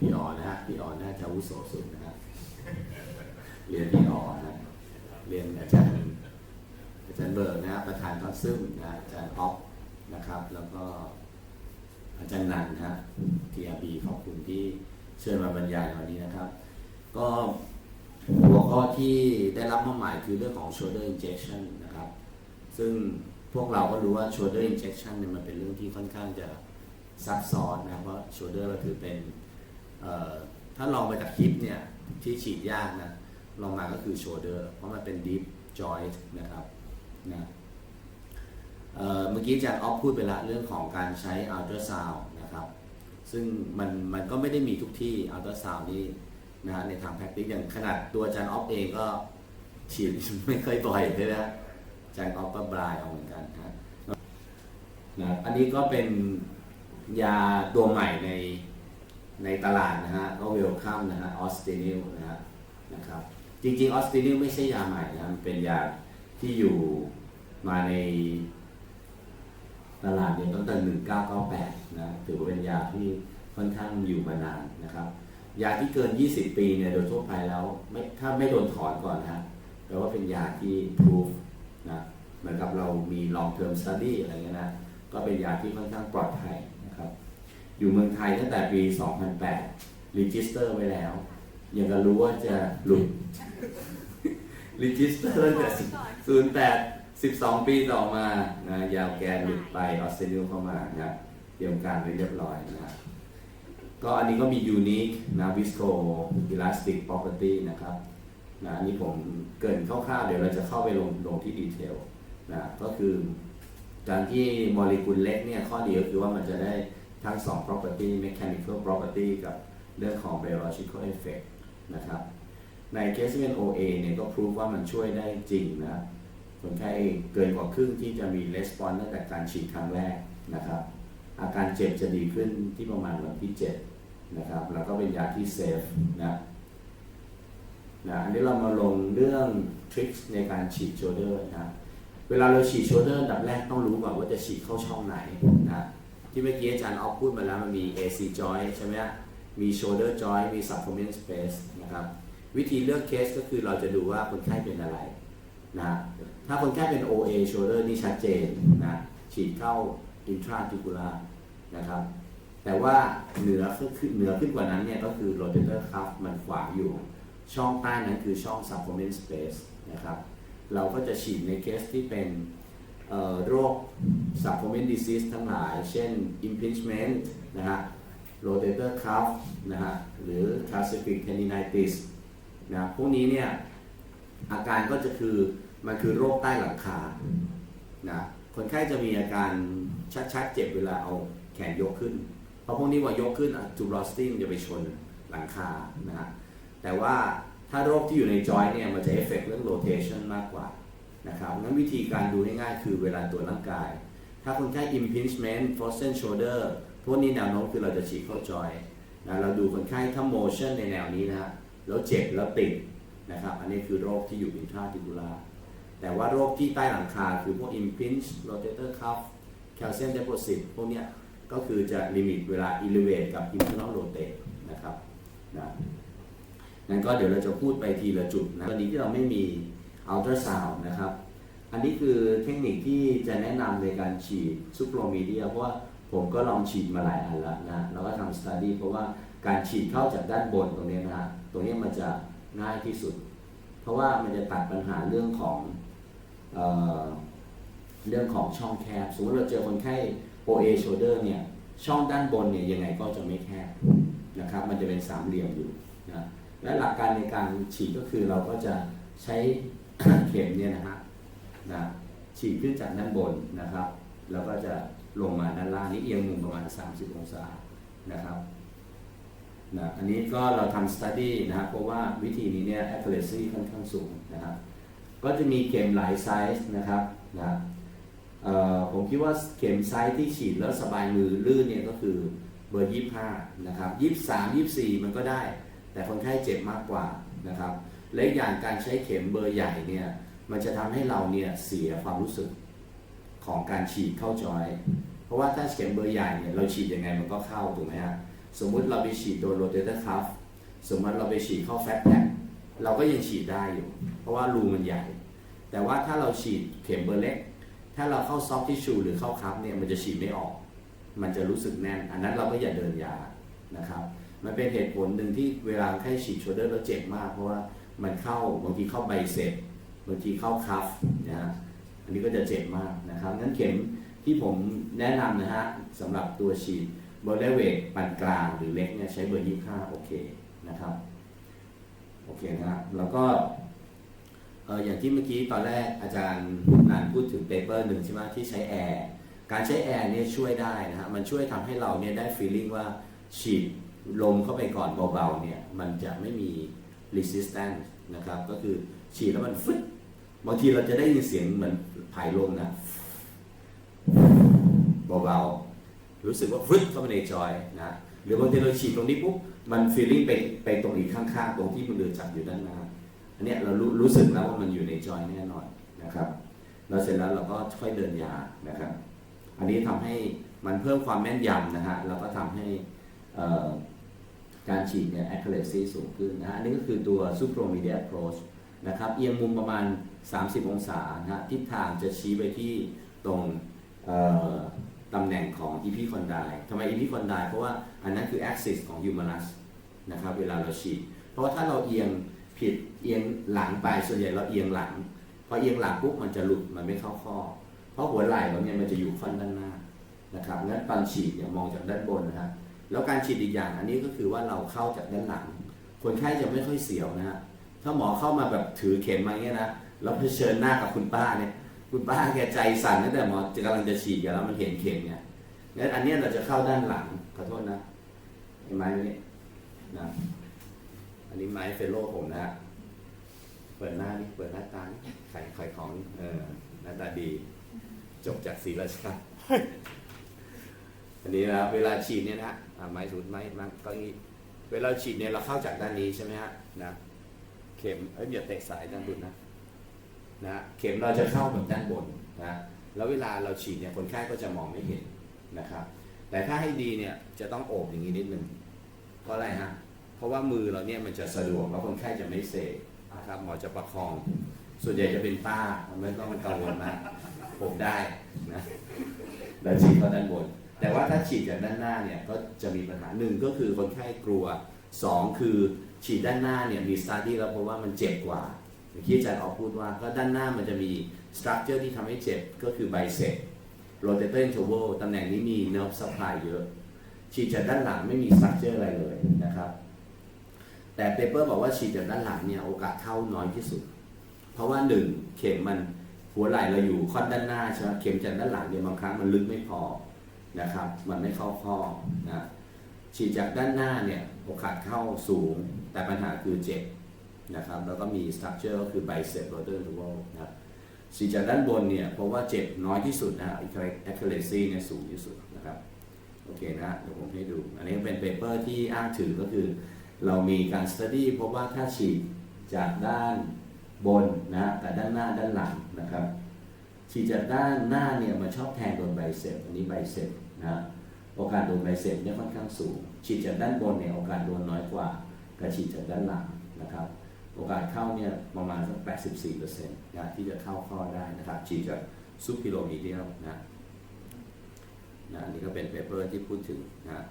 พี่อ๋อนนะฮะพี่อ๋อนน่าจะวุโสสุดนะฮะเรียนพี่อ๋อนนะเรียนอาจารย์อาจารย์เบิร์กนะฮะประธานคอนซึมนะอาจารย์ออฟนะครับ แล้วก็อาจารย์นันนะฮะ TRB ขอบคุณที่เชิญมาบรรยายวันนี้นะครับ ก็หัวข้อที่ได้รับมอบหมายคือเรื่องของ shoulder injection นะครับ ซึ่งพวกเราก็รู้ว่า shoulder injection เนี่ยมันเป็นเรื่องที่ค่อนข้างจะซับซ้อนนะเพราะ shoulder ก็คือเป็น ถ้าลองไปจากฮิปเนี่ยที่ฉีดยากนะลองมาก็คือ shoulder เพราะมันเป็น deep joint นะครับนะเมื่อกี้อาจารย์ออฟพูดไปละเรื่องของการใช้ ultrasound นะครับ ซึ่งมันมันก็ไม่ได้มีทุกที่ ultrasound นี่นะในทาง practice อย่างขนาดตัวอาจารย์ออฟเองก็ฉีดไม่เคยบ่อยเลยนะอาจารย์ออฟก็บรายเอาเหมือนกันนะนะอันนี้ก็เป็นยาตัวใหม่ใน ในตลาดนะฮะก็เวลคัมนะฮะออสเตนิลนะฮะนะครับจริงๆออสเตนิลไม่ใช่ยาใหม่นะมันเป็นยาที่อยู่มาในตลาดเนี่ยตั้งแต่ 1998 นะถือว่าเป็นยาที่ค่อนข้างอยู่มานานนะครับ ยาที่เกิน 20 ปีเนี่ยโดยทั่วไปแล้วไม่ถ้าไม่โดนถอนก่อนนะฮะแปลว่าเป็นยาที่ proof นะเหมือนกับเรามี long term study อะไรเงี้ยนะ ก็เป็นยาที่ค่อนข้างปลอดภัย อยู่เมืองไทยตั้งแต่ปี 2008 register ไว้แล้ว ยังก็รู้ว่าจะหลุด register ตั้งแต่08 12 ปีต่อมานะยาวแกนหลุดไปออสเตรเลียเข้ามานะเตรียมการไว้เรียบร้อยนะก็อันนี้ก็มี unique นะ visco elastic property นะครับนะอันนี้ผมเกรินคร่าวๆ เดี๋ยวเราจะเข้าไปลงลงที่ดีเทลนะก็คือการที่โมเลกุลเล็กเนี่ยข้อดีก็คือว่ามันจะได้ ทั้ง 2 property mechanical property กับเรื่องของ biological effect นะครับในเคสที่เป็น OA เนี่ยก็พิสูจว่ามันช่วยได้จริงนะคนไข้เกินกว่าครึ่งที่จะมี response ตั้งแต่การฉีดครั้งแรกนะครับ อาการเจ็บจะดีขึ้นที่ประมาณวันที่ 7 นะครับ แล้วก็เป็นยาที่เซฟนะนะอันนี้เรามาลงเรื่องทริคในการฉีดโชเดอร์นะเวลาเราฉีดโชเดอร์อันดับแรกต้องรู้ก่อนว่าจะฉีดเข้าช่องไหนนะ ที่เมื่อกี้อาจารย์ออฟพูดมาแล้วมันมี AC joint ใช่ไหมมี shoulder joint มี subclavian space นะครับ วิธีเลือกเคสก็คือเราจะดูว่าคนไข้เป็นอะไรนะถ้าคนไข้เป็น OA shoulder นี่ชัดเจนนะฉีดเข้า intra-articular นะครับแต่ว่าเหนือขึ้นเหนือขึ้นกว่านั้นเนี่ยก็คือ rotator cuff มันขวางอยู่ ช่องใต้นั้นคือช่อง subclavian space นะครับเราก็จะฉีดในเคสที่เป็น โรค subclavian disease ทั้งหลาย เช่น impingement นะฮะ rotator cuff นะฮะ หรือ calcific tendinitis นะพวกนี้เนี่ย อาการก็จะคือ มันคือโรคใต้หลังคา นะ คนไข้จะมีอาการชัดๆ เจ็บเวลาเอาแขนยกขึ้น เพราะพวกนี้ว่ายกขึ้นจูบลอสติ้งจะไปชนหลังคา นะฮะ แต่ว่าถ้าโรคที่อยู่ในจอยเนี่ย มันจะเอฟเฟกเรื่องโรเทชันมากกว่า นะครับงั้นวิธีการดูง่ายๆคือเวลาตรวจร่างกาย ถ้าคนไข้ impingement frozen shoulder พวกนี้แนวโน้มคือเราจะฉีดเข้าจอยนะเราดูคนไข้ถ้า motion ในแนวนี้นะฮะแล้วเจ็บแล้วติดนะครับ อันนี้คือโรคที่อยู่ intra-articular แต่ว่าโรคที่ใต้หลังคาคือพวก impinge rotator cuff calcium deposit พวกนี้ก็คือจะลิมิตเวลา elevate กับ internal rotate นะครับนะงั้นก็เดี๋ยวเราจะพูดไปทีละจุดนะวันนี้ที่เราไม่มี ultrasound นะครับ อันนี้คือเทคนิคที่จะแนะนำในการฉีดซุปโปรมีเดียเพราะว่าผมก็ลองฉีดมาหลายอันแล้วนะแล้วก็ทำสตูดี้เพราะว่าการฉีดเข้าจากด้านบนตรงนี้นะฮะตรงนี้มันจะง่ายที่สุด เพราะว่ามันจะตัดปัญหาเรื่องของเออเรื่องของช่องแคบ สมมติเราเจอคนไข้ OA shoulder เนี่ยช่องด้านบนเนี่ยยังไงก็จะไม่แคบนะครับมันจะเป็นสามเหลี่ยมอยู่นะและหลักการในการฉีดก็คือเราก็จะใช้ เข็มเนี่ยนะฮะนะฉีดขึ้นจากด้านบนนะครับ แล้วก็จะลงมาด้านล่างนี้เอียงมุมประมาณ 30 องศานะครับนะอันนี้ก็เราทำ study นะครับเพราะว่าวิธีนี้เนี่ย accuracy ค่อนข้างสูงนะครับก็จะมีเข็มหลายไซส์นะครับนะผมคิดว่าเข็มไซส์ที่ฉีดแล้วสบายมือลื่นเนี่ยก็คือเบอร์ 25 นะครับ 23 24 มันก็ได้ แต่คนไข้เจ็บมากกว่านะครับ และอีกอย่างการใช้เข็มเบอร์ใหญ่เนี่ยมันจะทำให้เราเนี่ยเสียความรู้สึกของการฉีดเข้าจอย เพราะว่าถ้าเข็มเบอร์ใหญ่เนี่ยเราฉีดยังไงมันก็เข้าถูกไหมฮะสมมุติเราไปฉีดโดนโรเตเตอร์คัฟสมมติเราไปฉีดเข้าแฟตแพ็คเราก็ยังฉีดได้อยู่ เพราะว่ารูมันใหญ่ แต่ว่าถ้าเราฉีดเข็มเบอร์เล็ก ถ้าเราเข้าซอฟทิชชูหรือเข้าคัพเนี่ยมันจะฉีดไม่ออก มันจะรู้สึกแน่น อันนั้นเราก็อย่าเดินยานะครับ มันเป็นเหตุผลหนึ่งที่เวลาใครฉีดโชเดอร์แล้วเจ็บมากเพราะว่า มันเข้าบางทีเข้าไบเซ็ปบางทีเข้าคัฟนะฮะอันนี้ก็จะเจ็บมากนะครับงั้นเข็มที่ผมแนะนำนะฮะสำหรับตัวฉีดบอลเลเวกปานกลางหรือเล็กเนี่ยใช้เบอร์25โอเคนะครับโอเคนะครับแล้วก็เอ่ออย่างที่เมื่อกี้ตอนแรกอาจารย์นานพูดถึงเปเปอร์หนึ่งใช่ไหมที่ใช้แอร์การใช้แอร์เนี่ยช่วยได้นะฮะมันช่วยทำให้เราเนี่ยได้ feeling ว่าฉีดลมเข้าไปก่อนเบาๆเนี่ยมันจะไม่มี resistance นะครับ ก็คือฉีดแล้วมันฟึดบางทีเราจะได้ยินเสียงเหมือนผายลมนะเบาๆรู้สึกว่าฟึดเข้าไปในจอยนะหรือบางทีเราฉีดตรงนี้ปุ๊บมัน feeling ไปไปตรงอีกข้างๆ ตรงที่มันเดือจับอยู่ด้านหน้าอันเนี้ยเรารู้รู้สึกแล้วว่ามันอยู่ในจอยแน่นอนนะครับแล้วเสร็จแล้วเราก็ค่อยเดินยานะครับ อันนี้ทำให้มันเพิ่มความแม่นยำนะฮะแล้วก็ทำให้อ่อ การฉีดเนี่ย accuracy สูงขึ้นนะฮะอันนี้ก็คือตัว supromedial approach นะครับเอียงมุมประมาณ 30 องศานะฮะทิศทางจะชี้ไปที่ตรงตำแหน่งของ epicondyl ทำไม epicondyl เพราะว่าอันนั้นคือ axis ของ humerus นะครับเวลาเราฉีด เพราะว่าถ้าเราเอียงผิดเอียงหลังไปส่วนใหญ่เราเอียงหลังพอเอียงหลังปุ๊บมันจะหลุดมันไม่เข้าข้อ เพราะหัวไหล่เราเนี่ยมันจะอยู่ค่อนด้านหน้านะครับงั้นตอนฉีดเนี่ยมองจากด้านบนนะฮะ แล้วการฉีดอีกอย่างอันนี้ก็คือว่าเราเข้าจากด้านหลัง คนไข้จะไม่ค่อยเสียวนะฮะถ้าหมอเข้ามาแบบถือเข็มมาเงี้ยนะแล้วเผชิญหน้ากับคุณป้าเนี่ย คุณป้าแกใจสั่นตั้งแต่หมอจะกำลังจะฉีดกันแล้วมันเห็นเข็มเนี่ยงั้นอันนี้เราจะเข้าด้านหลังขอโทษนะเห็นไหมนี่นะอันนี้ไม้เฟลโลผมนะฮะเปิดหน้านี่เปิดหน้าตานี่ขายขายของเออหน้าตาดี จบจากศรีราชา อันนี้นะเวลาฉีดเนี่ยนะฮะอ่าไม้สูดไม้มันก็งี้เวลาฉีดเนี่ยเราเข้าจากด้านนี้ใช่ไหมฮะนะเข็มเอ้ยอย่าเตะสายด้านบนนะนะเข็มเราจะเข้าแบบด้านบนนะแล้วเวลาเราฉีดเนี่ยคนไข้ก็จะมองไม่เห็นนะครับ แต่ถ้าให้ดีเนี่ยจะต้องโอบอย่างนี้นิดนึงเพราะอะไรฮะเพราะว่ามือเราเนี่ยมันจะสะดวกแล้วคนไข้จะไม่เซนะครับหมอจะประคอง ส่วนใหญ่จะเป็นป้าไม่ต้องกังวลมากผมได้นะแล้วฉีดเข้าด้านบน แต่ว่าถ้าฉีดจากด้านหน้าเนี่ยก็จะมีปัญหาหนึ่งก็คือคนไข้กลัวสองคือฉีดด้านหน้าเนี่ยมีสตาร์ดี้แล้วเพราะว่ามันเจ็บกว่าเมื่อกี้อาจารย์ออกพูดว่าก็ด้านหน้ามันจะมีสตรัคเจอร์ที่ทำให้เจ็บก็คือไบเซปโรเตเตอร์อินโทรเวลตำแหน่งนี้มีเนิร์ฟซัพพลายเยอะ ฉีดจากด้านหลังไม่มีสตรัคเจอร์อะไรเลยนะครับ แต่เปเปอร์บอกว่าฉีดจากด้านหลังเนี่ยโอกาสเข้าน้อยที่สุด เพราะว่าหนึ่งเข็มมันหัวไหล่เราอยู่ค่อนด้านหน้าใช่ไหมเข็มจากด้านหลังเนี่ยบางครั้งมันลึกไม่พอ นะครับ มันไม่เข้าข้อนะฉีดจากด้านหน้าเนี่ยโอกาสเข้าสูง แต่ปัญหาคือเจ็บนะครับ แล้วก็มีสตรัคเจอร์ก็คือ bicep rotor interval นะครับฉีดจากด้านบนเนี่ยเพราะว่าเจ็บน้อยที่สุดนะ accuracy เนี่ยสูงที่สุดนะครับโอเคนะเดี๋ยวผมให้ดู อันนี้เป็นเปเปอร์ที่อ้างถึงก็คือ เรามีการ study พบว่าถ้าฉีดจากด้านบนนะแต่ด้านหน้าด้านหลังนะครับ ฉีดจากด้านหน้าเนี่ยมันชอบแทงโดนไบเซปอันนี้ไบเซปนะโอกาสโดนไบเซปเนี่ยค่อนข้างสูง ฉีดจากด้านบนเนี่ยโอกาสโดนน้อยกว่ากับฉีดจากด้านหลังนะครับ โอกาสเข้าเนี่ยประมาณสัก 84%นะที่จะเข้าข้อได้นะครับ ฉีดจากซูพิโลมีเดียลนะนะนนี้ก็เป็นเปเปอร์ที่พูดถึงนะ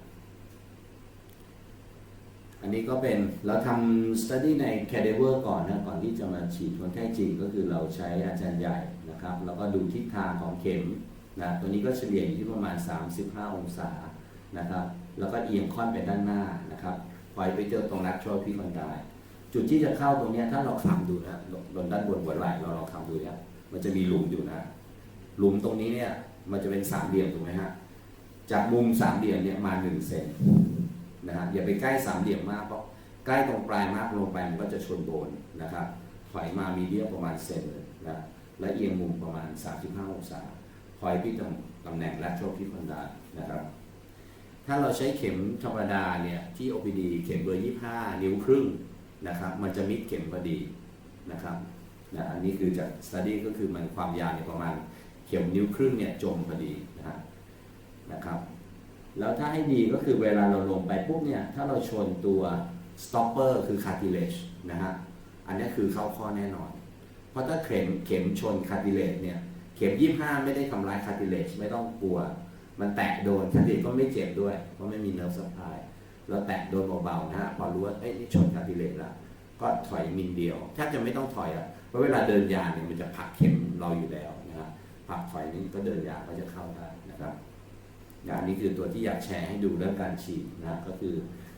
อันนี้ก็เป็นเราทำ study ใน cadaver ก่อนนะก่อนที่จะมาฉีดคนไข้จริงก็คือเราใช้อาจารย์ใหญ่นะครับ แล้วก็ดูทิศทางของเข็มนะตัวนี้ก็เฉลี่ยอยู่ที่ประมาณ 35 องศานะครับ แล้วก็เอียงค่อนไปด้านหน้านะครับปล่อยไปเจอตรงนักโชว์พี่คนได้จุดที่จะเข้าตรงเนี้ยถ้าเราคลำดูนะบนด้านบนหัวไหล่เราลองคลำดูเนี่ยมันจะมีหลุมอยู่นะ หลุมตรงนี้เนี่ยมันจะเป็นสามเหลี่ยมถูกไหมฮะจากมุมสามเหลี่ยมเนี่ยมาหนึ่งเซน นะฮะอย่าไปใกล้สามเหลี่ยมมากเพราะใกล้ตรงปลายมากลงไปมันก็จะชนโบนนะครับถอยมามีเดียประมาณเซนเลยนะและเอียงมุมประมาณ 35 องศาคอยพี่ตรงตำแหน่งและโชคพิพันดานะครับ ถ้าเราใช้เข็มธรรมดาเนี่ยที่ OPD เข็มเบอร์ 25 นิ้วครึ่งนะครับมันจะมิดเข็มพอดีนะครับนะอันนี้คือจาก study ก็คือมันความยาวเนี่ยประมาณเข็มนิ้วครึ่งเนี่ยจมพอดีนะฮะนะครับ แล้วถ้าให้ดีก็คือเวลาเราลงไปปุ๊บเนี่ยถ้าเราชนตัว stopper คือ cartilage นะฮะอันนี้คือเข้าข้อแน่นอน เพราะถ้าเข็มเข็มชน cartilage เนี่ยเข็ม 25 ไม่ได้ทำร้าย cartilage ไม่ต้องกลัว มันแตะโดน cartilage ก็ไม่เจ็บด้วย เพราะไม่มี nerve supply แล้วแตะโดนเบาๆนะฮะพอรู้ว่าเอ้ยนี่ชน cartilage ล้วก็ถอยมิลเดียวแทบจะไม่ต้องถอยอะเพราะเวลาเดินยาเนี่ยมันจะผลักเข็มเราอยู่แล้วนะครับผลักถอยนี่ก็เดินยาก็จะเข้าได้นะครับ นะอันนี้คือตัวที่อยากแชร์ให้ดูเรื่องการฉีดนะก็คือ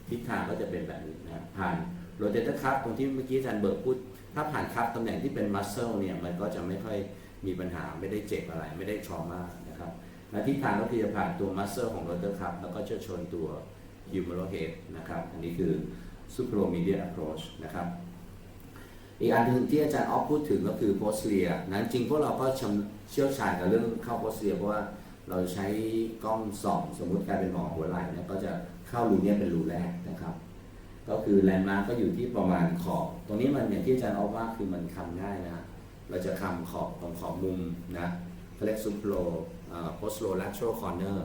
ทิศทางก็จะเป็นแบบนี้นะผ่านโรเตเตอร์คัพตรงที่เมื่อกี้อาจารย์เบิร์กพูด ถ้าผ่านคัพตำแหน่งที่เป็นมัสเซลเนี่ยมันก็จะไม่ค่อยมีปัญหาไม่ได้เจ็บอะไร ไม่ได้ทรมานะครับและทิศทางก็คือจะผ่านตัวมัสเซลของโรเตอร์คัพแล้วก็จะชนตัวฮิวเมโรเฮดนะครับอันนี้คือ supromedial approach นะครับอีกอันหนึ่งที่อาจารย์ออฟพูดถึงก็คือโพสเลียนั้นจริงพวกเราก็เชี่ยวชาญกับเรื่องเข้าโพสเลียเพราะว่า เราใช้กล้องส่องสมมุติกลายเป็นหมอหัวไหล่เนี่ยก็จะเข้ารูนี้เป็นรูแรกนะครับ ก็คือแลนด์มาร์กก็อยู่ที่ประมาณขอบ ตรงนี้มันอย่างที่อาจารย์ออฟว่าคือมันคำง่ายนะ เราจะคำขอบตรงขอบมุมนะเขาเรียกซุปโลโพสโลลัต r a l corner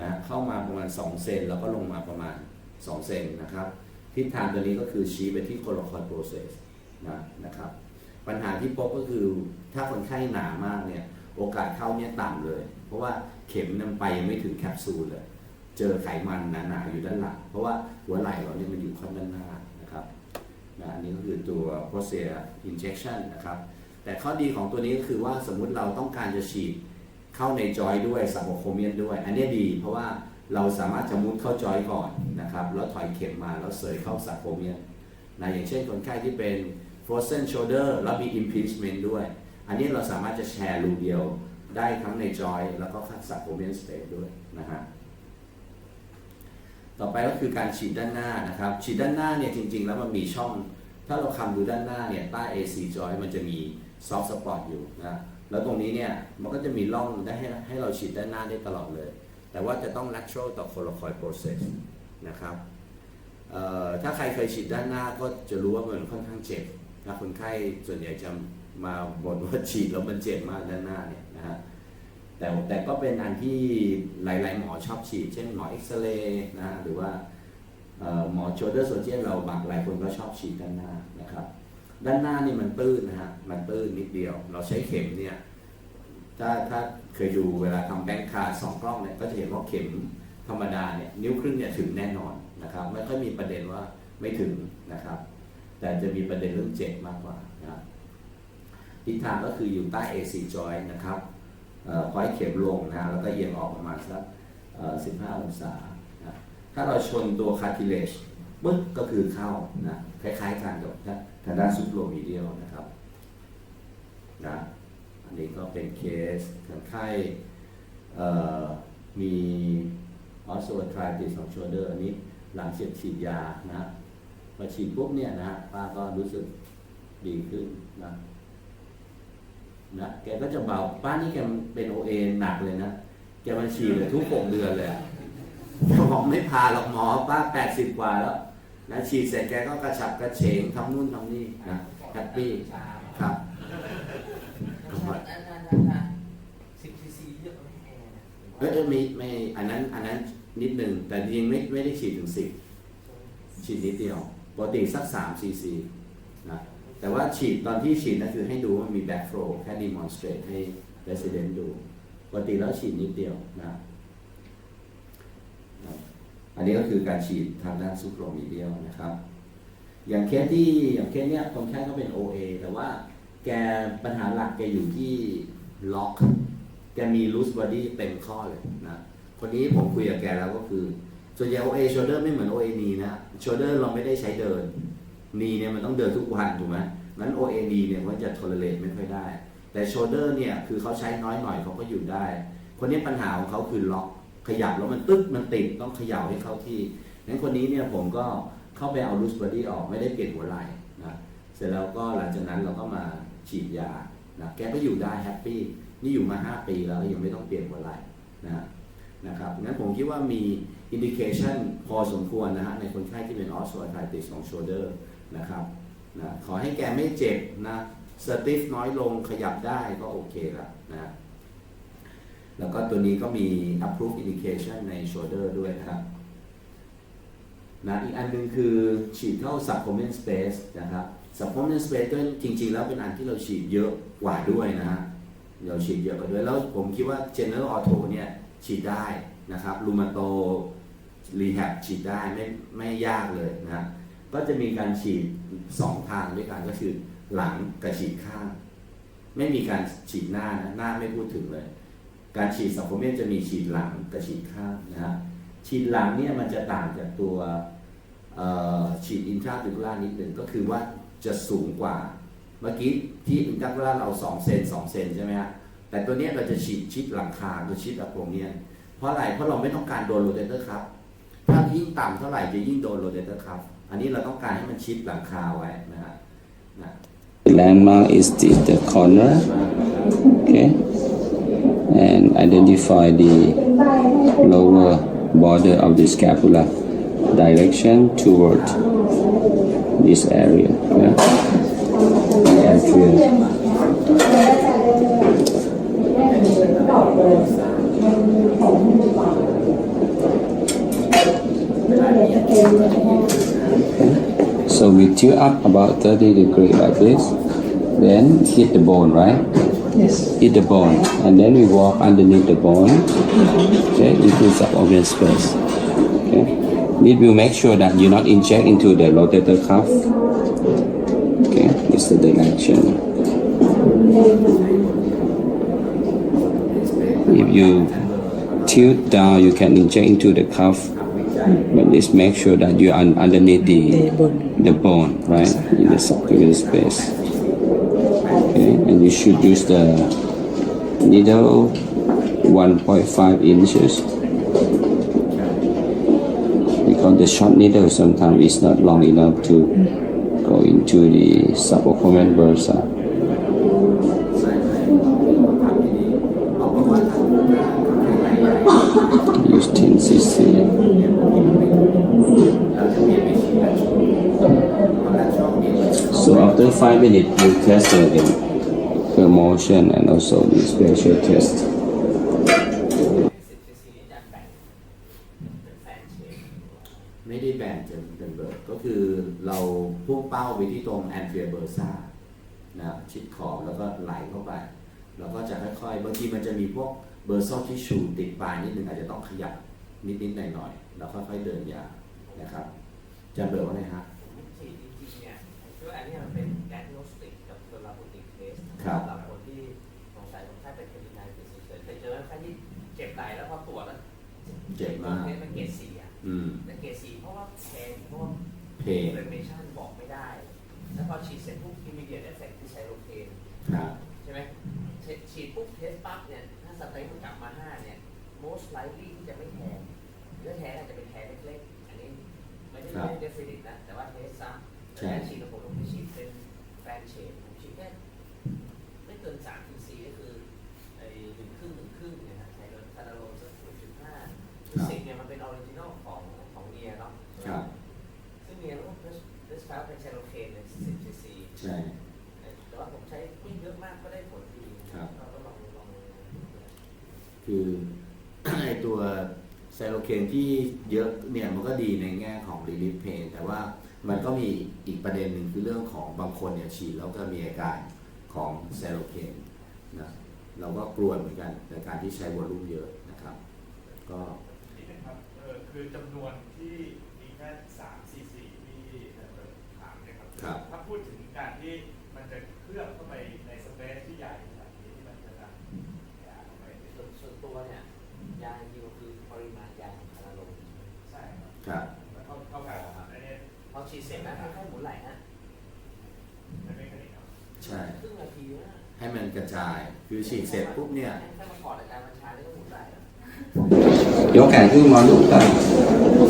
นะเข้ามาประมาณ 2 เซนแล้วก็ลงมาประมาณ 2 เซนนะครับ ทิศทางตัวนี้ก็คือชี้ไปที่โคลคอยโปรเซสนะนะครับ ปัญหาที่พบก็คือถ้าคนไข้หนามากเนี่ย โอกาสเข้าเนี่ยต่ำเลย เพราะว่าเข็มนำไปยังไม่ถึงแคปซูลเลย เจอไขมันหนาๆอยู่ด้านหลัง เพราะว่าหัวไหล่เราเนี่ยมันอยู่ข้างด้านหน้านะครับนะอันนี้ก็คือตัว p r o c e a injection นะครับ แต่ข้อดีของตัวนี้ก็คือว่าสมมุติเราต้องการจะฉีดเข้าในจอยด้วยซับโคเมียนด้วย อันนี้ดีเพราะว่าเราสามารถจะมุดเข้าจอยก่อนนะครับ แล้วถอยเข็มมาแล้วเสยเข้าซับโคเมียนนะอย่างเช่นคนไข้ที่เป็น frozen shoulder แล้วมี impingement ด้วย อันนี้เราสามารถจะแชร์รูเดียวได้ทั้งในจอยแล้วก็คัดสับโ o เมนสเ a ด้วยนะฮะต่อไปก็คือการฉีดด้านหน้านะครับ ฉีดด้านหน้าเนี่ยจริง ๆ แล้วมันมีช่อง ถ้าเราคำดูด้านหน้าเนี่ยใต้ AC joint มันจะมี soft spot อยู่นะแล้วตรงนี้เนี่ยมันก็จะมีร่องได้ให้ให้เราฉีดด้านหน้าได้ตลอดเลย แต่ว่าจะต้อง lateral ต่อ coracoid process นะครับถ้าใครเคยฉีดด้านหน้าก็จะรู้ว่ามันค่อนข้างเจ็บนะคนไข้ส่วนใหญ่จะ มาบ่นว่าฉีดแล้วมันเจ็บมากด้านหน้าเนี่ยนะฮะแต่แต่ก็เป็นอันที่หลาย ๆ หมอชอบฉีด เช่นหมอเอ็กซเรย์นะหรือว่าหมอโชเดอร์โซเจียนเราบางหลายคนก็ชอบฉีดด้านหน้านะครับ ด้านหน้านี่มันตื้นนะฮะมันตื้นนิดเดียว เราใช้เข็มเนี่ยถ้าถ้าเคยดูเวลาทำแบงค์คาสองกล้องเนี่ยก็จะเห็นว่าเข็มธรรมดาเนี่ยนิ้วครึ่งเนี่ยถึงแน่นอนนะครับไม่ค่อยมีประเด็นว่าไม่ถึงนะครับ แต่จะมีประเด็นเรื่องเจ็บมากกว่า ทิศทางก็คืออยู่ใต้ AC joint นะครับคอยเข็มลงนะแล้วก็เอียงออกประมาณสัก15 องศานะถ้าเราชนตัว cartilage ปึ๊บก็คือเข้านะคล้ายๆกันกับทางด้านซุปโรมีเดียลนะครับนะอันนี้ก็เป็นเคสคนไข้มีออสโซทริติสของโชเดอร์อันนี้หลังเสร็จฉีดยานะฮะมาฉีดปุ๊บเนี่ยนะฮะป้าก็รู้สึกดีขึ้นนะ นะแกก็จะเบาป้านี่แกเป็นโอเอหนักเลยนะแกมาฉีดเลยทุกหกเดือนเลยอะแกบอกไม่พาหรอกหมอป้าแปดสิบกว่าแล้วนะฉีดเสร็จแกก็กระฉับกระเฉงทำนู่นทำนี่นะแฮปปี้ครับสิบซีซีเยอะไหมแอร์เนี่ยเอ้ยเอ้ยไม่ไม่อันนั้นอันนั้นนิดหนึ่งแต่จริงๆไม่ไม่ได้ฉีดถึงสิบฉีดนิดเดียวปกติสัก3ซีซีนะ แต่ว่าฉีดตอนที่ฉีดนั่นคือให้ดูว่ามี back flow แค่ demonstrate ให้ resident ดูปกติแล้วฉีดนิดเดียวนะอันนี้ก็คือการฉีดทางด้านซูโปรมีเดียลนะครับ อย่างเคสที่อย่างเคสเนี้ยคนไข้ก็เป็น OA แต่ว่าแกปัญหาหลักแกอยู่ที่ล็อก แกมี loose body เต็มข้อเลยนะ คนนี้ผมคุยกับแกแล้วก็คือ ส่วนใหญ่ OA shoulder ไม่เหมือน OA knee นะ shoulder เราไม่ได้ใช้เดิน knee เนี่ยมันต้องเดินทุกวันถูกไหมนั้น OA knee เนี่ยมันจะ tolerate ไม่ค่อยได้ แต่ shoulder เนี่ยคือเขาใช้น้อยหน่อยเขาก็อยู่ได้ คนนี้ปัญหาของเขาคือล็อกขยับแล้วมันตึ๊กมันติดต้องเขย่าให้เข้าที่งั้นคนนี้เนี่ยผมก็เข้าไปเอา loose body ออกไม่ได้เปลี่ยนหัวไหล่นะเสร็จแล้วก็หลังจากนั้นเราก็มาฉีดยานะแกก็อยู่ได้แฮปปี้นี่อยู่มา 5 ปีแล้วยังไม่ต้องเปลี่ยนหัวไหล่นะนะครับงั้นผมคิดว่ามีอินดิเคชันพอสมควรนะฮะในคนไข้ที่เป็นออสโ a ไ i ติสของโชเดอร์ นะครับนะขอให้แกไม่เจ็บนะสติฟน้อยลงขยับได้ก็โอเคละนะแล้วก็ตัวนี้ก็มี approved indication ใน shoulder ด้วยนะครับนะอีกอันหนึงคือฉีดเข้า subclavian space นะครับ subclavian space ก็จริง ๆ แล้วเป็นอันที่เราฉีดเยอะกว่าด้วยนะฮะเราฉีดเยอะกว่าด้วย แล้วผมคิดว่า general auto เนี่ยฉีดได้นะครับ rheumato rehab ฉีดได้ไม่ไม่ยากเลยนะฮะ ก็จะมีการฉีด2ทางด้วยกันก็คือหลังกับฉีดข้าง ไม่มีการฉีดหน้านะหน้าไม่พูดถึงเลย การฉีดสับโพเมนจะมีฉีดหลังกับฉีดข้างนะฮะฉีดหลังเนี่ยมันจะต่างจากตัวฉีดอินทราดิคูล่านิดหนึ่งก็คือว่าจะสูงกว่า เมื่อกี้ที่อินทราดิคูล่าเรา2เซน2เซนใช่ไหมฮะแต่ตัวเนี้ยเราจะฉีดชิดหลังคาคือชิดอะโพเมียนเพราะอะไรเพราะเราไม่ต้องการโดนโรเตเตอร์ครับ ถ้ายิ่งต่ำเท่าไหร่จะยิ่งโดนโรเตเตอร์ครับ อันนี้เราต้องการให้มันชิดหลังคาไว้นะฮะนะ The landmark is the, the corner, okay, and identify the lower border of the scapula direction toward this area. Yeah. And feel. So we tilt up about 30 degree like this, then hit the bone, right? Yes. Hit the bone, and then we walk underneath the bone, mm-hmm. okay, into suborgan space. Okay, need to make sure that you not inject into the rotator cuff. Okay, this is the direction. If you tilt down, you can inject into the cuff, but just make sure that you are underneath the The bone. the bone, right, in the subclavian space. Okay, and you should use the needle 1.5 inches because the short needle sometimes is not long enough to go into the subacromial bursa. 10cc So after 5 minutes, you test again the motion and also the special test. Vandenberg ก็คือเราพุ่งเป้าไปที่ตรงแอนเฟียเบอร์ซานะชิดขอบแล้วก็ไหลเข้าไป แล้วก็จะค่อยๆ บางทีมันจะมีพวก เบอร์ซอลที่ชูติดปลายนิดนึงอาจจะต้องขยับนิดๆหน่อยๆแล้วค่อยๆเดินยาวนะครับจะเบิร์ดว่าไงฮะผมฉีดจริงๆเนี่ยผมคิดว่าอันนี้มันเป็น diagnostic กับ therapeutic test ครับสำหรับคนที่สงสัยคนไข้เป็น capillary disease เคยเจอคนไข้ที่เจ็บไหล่แล้วพอตรวจแล้วเจ็บมากเทสมันเกรดสี่อะอืมแต่เกรดสี่เพราะว่าแพงเพราะว่าเพน inflammation บอกไม่ได้ แล้วพอฉีดเสร็จปุ๊บ immediate effect คือไซโลเคนครับใช่ไหมเช็ดฉีดปุ๊บเทสปั๊บเนี่ยถ้าสเต็ป most likely ที่จะไม่แทงหรือแทงอาจจะเป็นแทงเล็กๆ อันนี้ไม่ได้ครับไม่ได้ definite นะ แต่ว่าเทสซ้ำใช่แต่ฉีดแล้วผมต้องไปฉีดเป็นแฟนเชดผมฉีดแค่ไม่เกินสามซีก็คือไอ้หนึ่งครึ่งหนึ่งครึ่งเนี่ยนะใช้รถคาราโลสักศูนย์จุดห้าคือสิ่งเนี่ยมันเป็นออริจินอลของของเนียเนาะครับซึ่งเนียรู้ว่าเทสฟ้าเป็นไซโลเคนเนี่ยสิบซีซีใช่แต่ว่าผมใช้ไม่เยอะมากก็ได้ผลดีครับเราก็ลองลองคือไอ ตัวไซโลเคนที่เยอะเนี่ยมันก็ดีในแง่ของ relief pain แต่ว่ามันก็มีอีกประเด็นหนึ่งคือเรื่องของบางคนเนี่ยฉีดแล้วก็มีอาการของไซโลเคนนะเราก็กลัวเหมือนกันในการที่ใช้วอลลุ่มเยอะนะครับ ก็นิดนึงครับเออคือจำนวนที่มีแค่สามสี่สี่ที่เอ่อถามเนี่ยครับครับ ถ้าพูดถึงการที่ ให้มันกระจาย คือฉีดเสร็จปุ๊บเนี่ยแค่มาขอดอาจารย์บัญชาแล้วก็หมุนไหล่แล้วยกแขนขึ้นมาลูกได้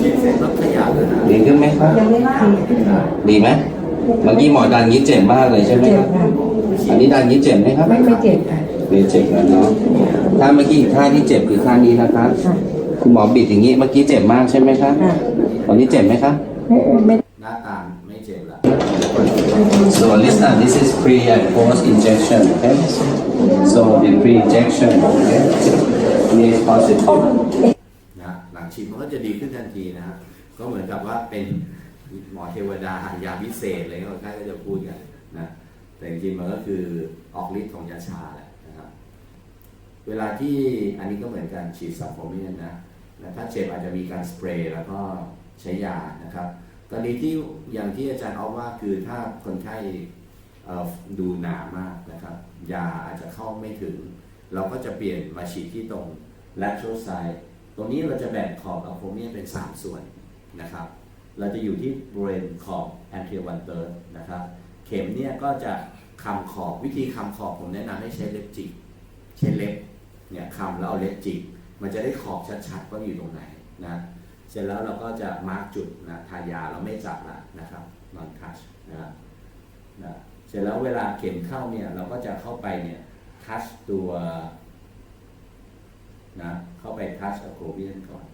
ฉีดเสร็จแล้วขยับเลยนะดีขึ้นไหมครับยังไม่มากดีไหมเมื่อกี้หมอดันงี้เจ็บมากเลยใช่ไหมเจ็ครับบค่ะอันนี้ดันงี้เจ็บไหมครับไม่ไม่เจ็บค่ะไม่เจ็บแล้วเนาะถ้าเมื่อกี้อีกท่าที่เจ็บคือท่านี้นะครับค่ะคุณหมอบิดอย่างนี้เมื่อกี้เจ็บมากใช่ไหมครับค่ะตอนนี้เจ็บไหมครับไม่ไม่หน้าตามไม่เจ็บละ So listen this is pre and post injection okay so the pre injection okay Yes, positive. นะหลังฉีดมันก็จะดีขึ้นทันทีนะฮะก็เหมือนกับว่าเป็นหมอเทวดายาพิเศษอะไรก็คนไข้ก็จะพูดกันนะแต่จริงๆมันก็คือออกฤทธิ์ของยาชาแหละนะครับเวลาที่อันนี้ก็เหมือนกันฉีดซับโฟเมียนนะนะถ้าเจ็บอาจจะมีการสเปรย์แล้วก็ใช้ยานะครับ กรณีที่อย่างที่อาจารย์เอาว่าคือถ้าคนไข้ดูหนามากนะครับ ยาอาจจะเข้าไม่ถึง เราก็จะเปลี่ยนมาฉีดที่ตรง lateral side ตรงนี้เราจะแบ่งขอบอะโคเมียเป็น 3 ส่วนนะครับ เราจะอยู่ที่บริเวณขอบ anterior one third นะครับ เข็มเนี่ยก็จะคำขอบวิธีคำขอบผมแนะนำให้ใช้เล็บจิกใช้เล็บเนี่ยคำแล้วเอาเล็บจิกมันจะได้ขอบชัดๆว่าอยู่ตรงไหนนะ เสร็จแล้วเราก็จะมาร์กจุดนะทายาเราไม่จับละนะครับ non touch นะนะเสร็จแล้วเวลาเข็มเข้าเนี่ยเราก็จะเข้าไปเนี่ยทัชตัวนะเข้าไปทัชอะโคเบียนก่อน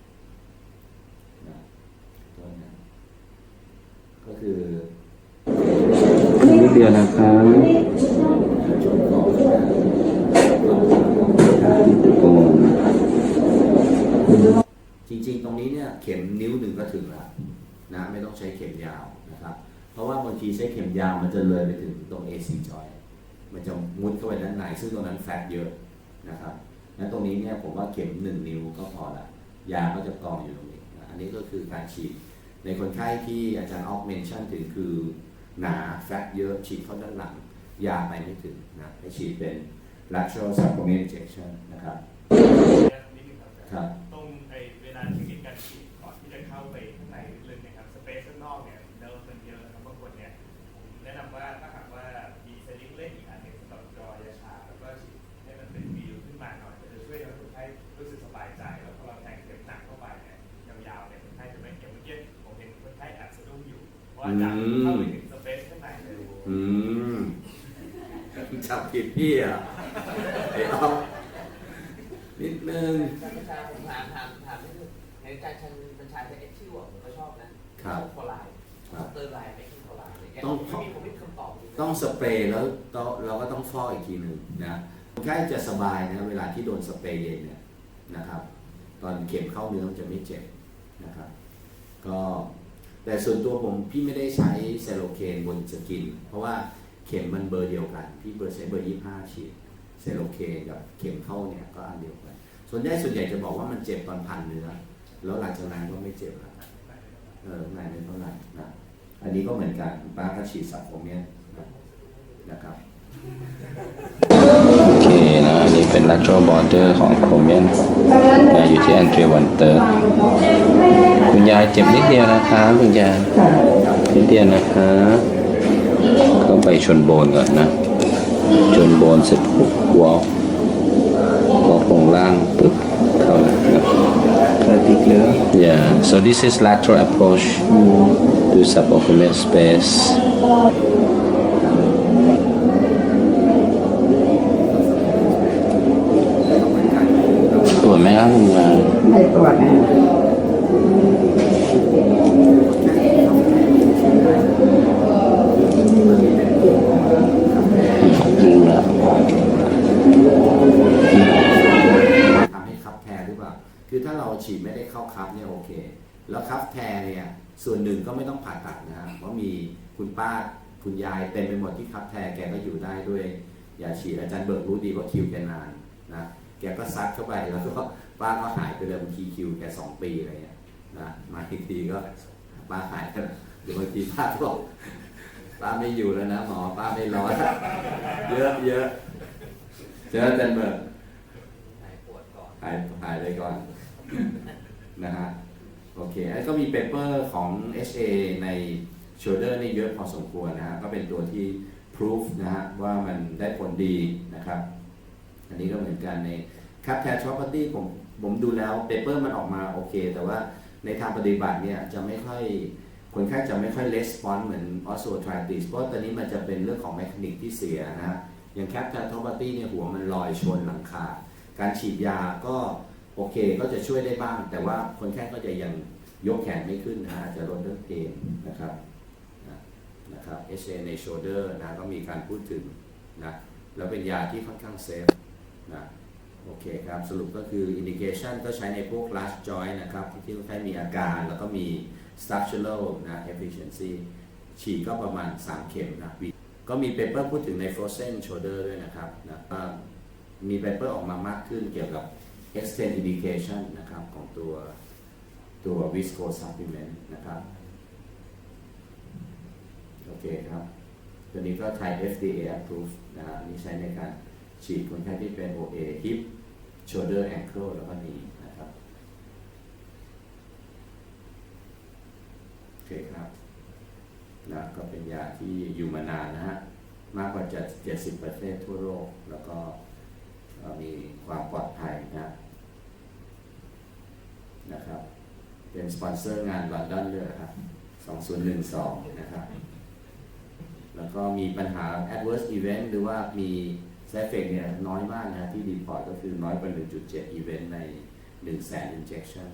นะตัวนี้ก็คือนิดเดียวนะครับ จุดก่อนนะ โอ้ จริงๆ ตรงนี้เนี่ยเข็มนิ้วหนึ่งก็ถึงแล้ว นะไม่ต้องใช้เข็มยาวนะครับเพราะว่าบางทีใช้เข็มยาวมันจะเลยไปถึงตรง AC joint มันจะมุดเข้าไปด้านในซึ่งตรงนั้นแฟตเยอะนะครับนั้นตรงนี้เนี่ยผมว่าเข็มหนึ่งนิ้วก็พอละยาก็จะกองอยู่ตรงนี้นะอันนี้ก็คือการฉีดในคนไข้ที่อาจารย์ออกเมนชั่นถึงคือหนาแฟตเยอะฉีดเข้าด้านหลัง ยาไปไม่ถึงนะให้ฉีดเป็น lateral subcutaneous injection นะครับนิดนึงครับครับตรงไอ้เวลาเทคนิคการฉีดก่อนที่จะเข้าไป ว่าจากเข้าไปถึงสเปซข้างในเลยอืมจับผิดพี่อะไอ้ออฟนิดนึงอาจารย์ประชาผมถามถามถามนิดนึงในอาจารย์ชันบัญชาจะเอ็กซ์ชิวอะผมก็ชอบนะครับโคไลน์ครับเตอร์ไลน์ไม่กินโคไลน์เนี่ยต้องไม่มีผมไม่คำตอบต้องสเปรย์แล้วเราก็ต้องฟอกอีกทีหนึ่งนะคนไข้จะสบายนะเวลาที่โดนสเปรย์เย็นเนี่ยนะครับ ตอนเข็มเข้าเนื้อมันจะไม่เจ็บนะครับ ก็ แต่ส่วนตัวผมพี่ไม่ได้ใช้เซโลเคนบนสกิน เพราะว่าเข็มมันเบอร์เดียวกัน พี่เบอร์ใช้เบอร์ยี่ห้าฉีดเซโลเคนกับเข็มเข้าเนี่ยก็อันเดียวกัน ส่วนใหญ่ส่วนใหญ่จะบอกว่ามันเจ็บตอนพันเนื้อแล้วหลังจากนั้นก็ไม่เจ็บครับเออไม่ไม่เท่าไหร่นะอันนี้ก็เหมือนกันป้าก็ฉีดสับโฟเมียนนะครับ นะอันนี้เป็น lateral border ของโครเมียนนะอยู่ที่ anterior one third คุณยายเจ็บนิดเดียวนะครับคุณยายนิดเดียวนะครับเข้าไปชนโบนก่อนนะ ชนโบนเสร็จปุ๊บวอล์กวอล์กลงล่างปุ๊บเข้าแล้วนะ Yeah, so this is lateral approach to suboccular space. ปวดไมครับคุณยาไม่ปวดนจริงแล้วทำให้คับแทร์หรือเปล่า คือถ้าเราฉีดไม่ได้เข้าคับเนี่ยโอเค แล้วคับแทร์เนี่ยส่วนหนึ่งก็ไม่ต้องผ่าตัดนะฮะเพราะมีคุณป้าคุณยายเต็มไปหมดที่คับแทร์แกก็อยู่ได้ด้วย อย่าฉีดอาจารย์เบิร์กรู้ดีว่าคิวแกนานนะแกก็ซัดเข้าไปแล้วก็ ป้าก็หายไปเลยบางทีคิวแกสองปีอะไรเงี้ยนะมาอีกทีก็ป้าหายไปแล้วเดี๋ยวบางทีป้าก็บอกป้าไม่อยู่แล้วนะหมอป้าไม่รอแล้วเยอะเยอะเจอจารย์เบิร์กหายปวดก่อนหายหายไปก่อนนะฮะโอเคแล้วก็มีเปเปอร์ของ HA ใน shoulder นี่เยอะพอสมควรนะฮะก็เป็นตัวที่ proof นะฮะว่ามันได้ผลดีนะครับ อันนี้ก็เหมือนกันใน cap t a t property ผม ผมดูแล้วเปเปอร์มันออกมาโอเค แต่ว่าในทางปฏิบัติเนี่ยจะไม่ค่อยคนไข้จะไม่ค่อย response เหมือน osteoarthritis เพราะตอนนี้มันจะเป็นเรื่องของ mechanic ที่เสียนะฮะอย่าง cap t a t property เนี่ยหัวมันลอยชนหลังคา การฉีดยาก็โอเคก็จะช่วยได้บ้าง แต่ว่าคนไข้ก็จะยังยกแขนไม่ขึ้นนะฮะจะลดเรื่องเพนนะครับนะนะครับ HA ใน shoulder นะก็มีการพูดถึงนะแล้วเป็นยาที่ค่อนข้างเซฟนะ โอเคครับ สรุปก็คือ indication ก็ใช้ในพวก large joint นะครับ ที่คนไข้มีอาการแล้วก็มี structural นะ efficiency ฉีดก็ประมาณ 3 เข็มนะก็มีเปเปอร์พูดถึงใน frozen shoulder ด้วยนะครับนะมีเปเปอร์ออกมามากขึ้นเกี่ยวกับ extend indication นะครับ ของตัวตัว visco supplement นะครับ โอเคครับ ตัวนี้ก็ใช้ FDA approved นะนี่ใช้ในการ ฉีดคนไข้ที่เป็น OA hip shoulder ankle แล้วก็ knee นะครับ โอเคครับนะก็เป็นยาที่อยู่มานานนะฮะ มากกว่าจะ70ประเทศทั่วโลก แล้วก็มีความปลอดภัยนะนะครับ เป็นสปอนเซอร์งานลอนดอนด้วยครับ 2012 นะครับ แล้วก็มีปัญหา adverse event หรือว่ามี side effect เนี่ยน้อยมากนะที่ดีพอร์ตก็คือน้อยกว่า1.7 อีเวนต์ใน 1 0 0 0 0 0 injection